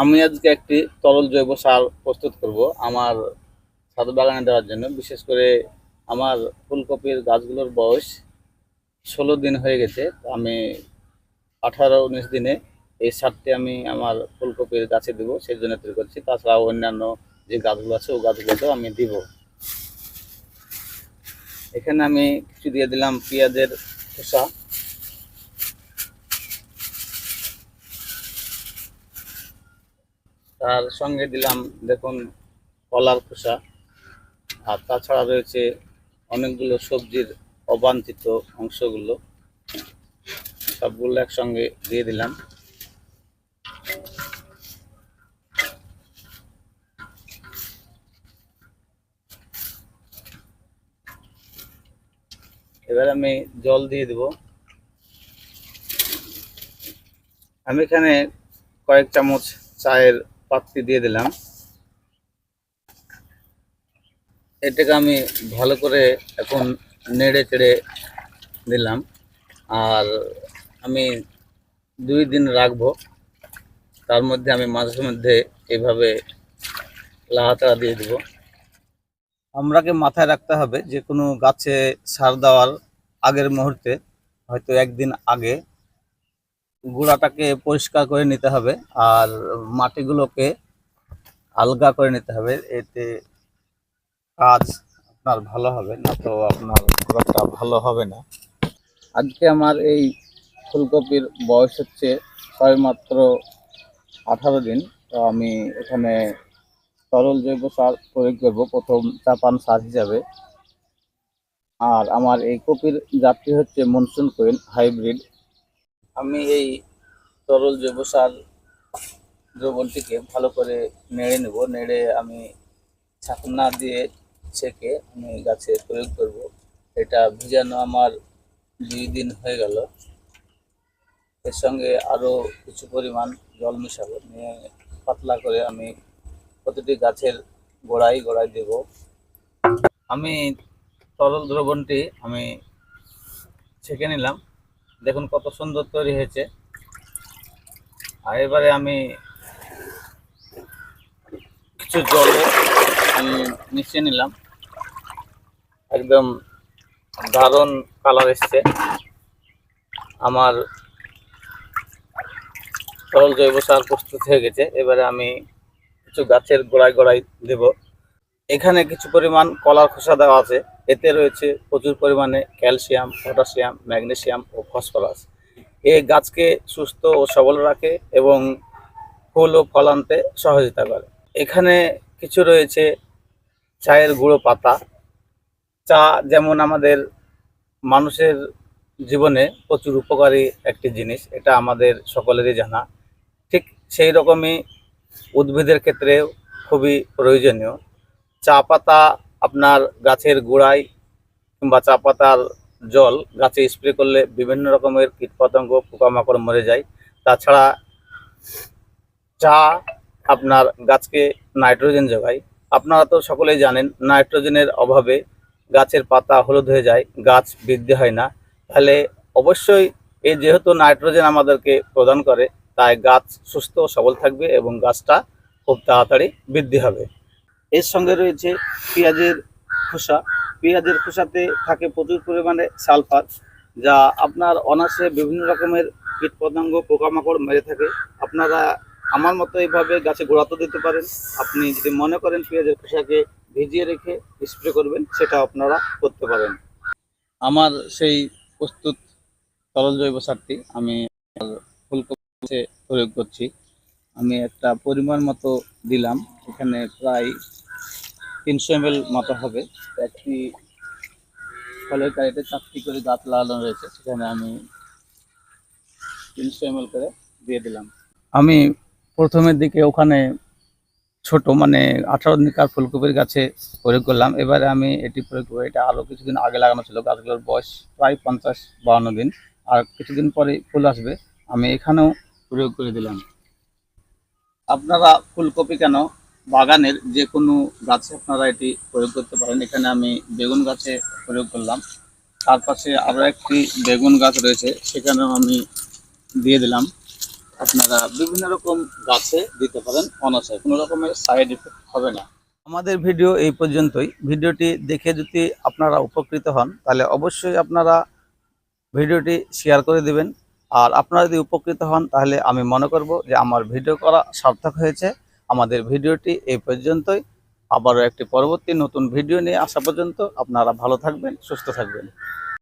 আমি আজকে একটি তরল জৈব সার প্রস্তুত করব আমার ছাদ বাগানে দেওয়ার জন্য। বিশেষ করে আমার ফুলকপির গাছগুলোর বয়স ষোলো দিন হয়ে গেছে। আমি আঠারো উনিশ দিনে এই সারটি আমি আমার ফুলকপির গাছে দিব, সেই জন্য তৈরি করছি। তাছাড়াও অন্যান্য যে গাছগুলো আছে, ও গাছগুলোতেও আমি দিব। এখানে আমি কিছু দিয়ে দিলাম পেঁয়াজের খোসা। তার সঙ্গে দিলাম দেখুন কলার খোসা। আর তাছাড়া রয়েছে অনেকগুলো সবজির অবাঞ্ছিত অংশগুলো। সবগুলো একসঙ্গে দিয়ে দিলাম। এবার আমি জল দিয়ে দেব। আমি এখানে কয়েক চামচ চায়ের পাত্রি দিয়ে দিলাম। এটাকে আমি ভালো করে এখন নেড়ে চেড়ে দিলাম। আর আমি দুই দিন রাখব। তার মধ্যে আমি মাঝে মধ্যে এভাবে লাহাতাড়া দিয়ে দেবো। আমরাকে মাথায় রাখতে হবে যে কোনো গাছে সার দেওয়ার আগের মুহূর্তে, হয়তো একদিন আগে গোড়াটাকে পরিষ্কার করে নিতে হবে আর মাটিগুলোকে আলগা করে নিতে হবে। এতে কাজ আপনার ভালো হবে, না তো আপনার খুব ভালো হবে না। আজকে আমার এই ফুলকপির বয়স হচ্ছে ছয় মাত্র আঠারো দিন। তো আমি এখানে তরল জৈব সার প্রয়োগ করব, প্রথম চাপান সার হিসাবে। আর আমার এই কপির জাতটি হচ্ছে মনসুন কোয়েন হাইব্রিড। আমি এই তরল জৈব সার দ্রবণটিকে ভালো করে নেড়ে নেব। নেড়ে আমি ছাকনা দিয়ে ছেঁকে আমি গাছে প্রয়োগ করব। এটা ভিজানো আমার দুই দিন হয়ে গেল। এর সঙ্গে আরও কিছু পরিমাণ জল মিশাবো। নিয়ে পাতলা করে আমি প্রতিটি গাছের গোড়ায় গোড়ায় দেব। আমি তরল দ্রবণটি আমি ছেঁকে নিলাম। দেখুন কত সুন্দর তৈরি হয়েছে। আর এবারে আমি কিছু জলে আমি মিশিয়ে নিলাম। একদম দারুণ কালার এসছে। আমার তরল জৈব সার প্রস্তুত হয়ে গেছে। এবারে আমি কিছু গাছের গোড়ায় গোড়ায় দেব। এখানে কিছু পরিমাণ কলার খোসা দেওয়া আছে। এতে রয়েছে প্রচুর পরিমাণে ক্যালসিয়াম, পটাশিয়াম, ম্যাগনেসিয়াম ও ফসফরাস। এ গাছকে সুস্থ ও সবল রাখে এবং ফুল ও ফল আনতে সহযোগিতা করে। এখানে কিছু রয়েছে চায়ের গুঁড়ো পাতা। চা যেমন আমাদের মানুষের জীবনে প্রচুর উপকারী একটি জিনিস, এটা আমাদের সকলেরই জানা। ঠিক সেই রকমই উদ্ভিদের ক্ষেত্রেও খুবই প্রয়োজনীয়। চা পাতা আপনার গাছের গোড়ায় কিংবা চা পাতার জল গাছে স্প্রে করলে বিভিন্ন রকমের কীটপতঙ্গ, পোকামাকড় মরে যায়। তাছাড়া চা আপনার গাছকে নাইট্রোজেন যোগায়। আপনারা তো সকলেই জানেন, নাইট্রোজেনের অভাবে গাছের পাতা হলুদ হয়ে যায়, গাছ বৃদ্ধি হয় না। তাহলে অবশ্যই এই যেহেতু নাইট্রোজেন আমাদেরকে প্রদান করে, তাই গাছ সুস্থ সবল থাকবে এবং গাছটা খুব তাড়াতাড়ি বৃদ্ধি হবে। এর সঙ্গে রয়েছে পেঁয়াজের খোসা। পেঁয়াজের খোসাতে থাকে প্রচুর পরিমাণে সালফার, যা আপনার অনার্সে বিভিন্ন রকমের কীটপতঙ্গ, পোকামাকড় মেরে থাকে। আপনারা আমার মতো এইভাবে গাছে গোড়াতে দিতে পারেন। আপনি যদি মনে করেন পেঁয়াজের খোসাকে ভিজিয়ে রেখে স্প্রে করবেন, সেটা আপনারা করতে পারেন। আমার সেই প্রস্তুত তরল জৈব সারটি আমি ফুলকপিতে প্রয়োগ করছি। আমি একটা পরিমাণ মতো দিলাম। এখানে প্রায় তিনশো এম এল মতো হবে। একটি ফলের গাড়িতে চারটি করে গাছ লাগানো রয়েছে, সেখানে আমি তিনশো এম করে দিয়ে দিলাম। আমি প্রথমের দিকে ওখানে ছোট মানে আঠারো দিনকার ফুলকপির গাছে প্রয়োগ করলাম। এবারে আমি এটি প্রয়োগ করি এটা আরও কিছুদিন আগে লাগানো ছিল। গাছগুলোর বয়স প্রায় পঞ্চাশ বাউন্ন দিন। আর কিছুদিন পরে ফুল আসবে, আমি এখানেও প্রয়োগ করে দিলাম। আপনারা ফুলকপি কেন বাগানের যে কোনো গাছে আপনারা এটি প্রয়োগ করতে পারেন। এখানে আমি বেগুন গাছে প্রয়োগ করলাম। তার পাশে আরও একটি বেগুন গাছ রয়েছে, সেখানেও আমি দিয়ে দিলাম। আপনারা বিভিন্ন রকম গাছে দিতে পারেন অনার্সে কোনো রকমের সাইড এফেক্ট হবে না। আমাদের ভিডিও এই পর্যন্তই। ভিডিওটি দেখে যদি আপনারা উপকৃত হন, তাহলে অবশ্যই আপনারা ভিডিওটি শেয়ার করে দিবেন। আর আপনারা যদি উপকৃত হন, তাহলে আমি মনে করব যে আমার ভিডিও করা সার্থক হয়েছে। আমাদের ভিডিওটি এই পর্যন্তই। আবারও একটি পরবর্তী নতুন ভিডিও নিয়ে আসা পর্যন্ত আপনারা ভালো থাকবেন, সুস্থ থাকবেন।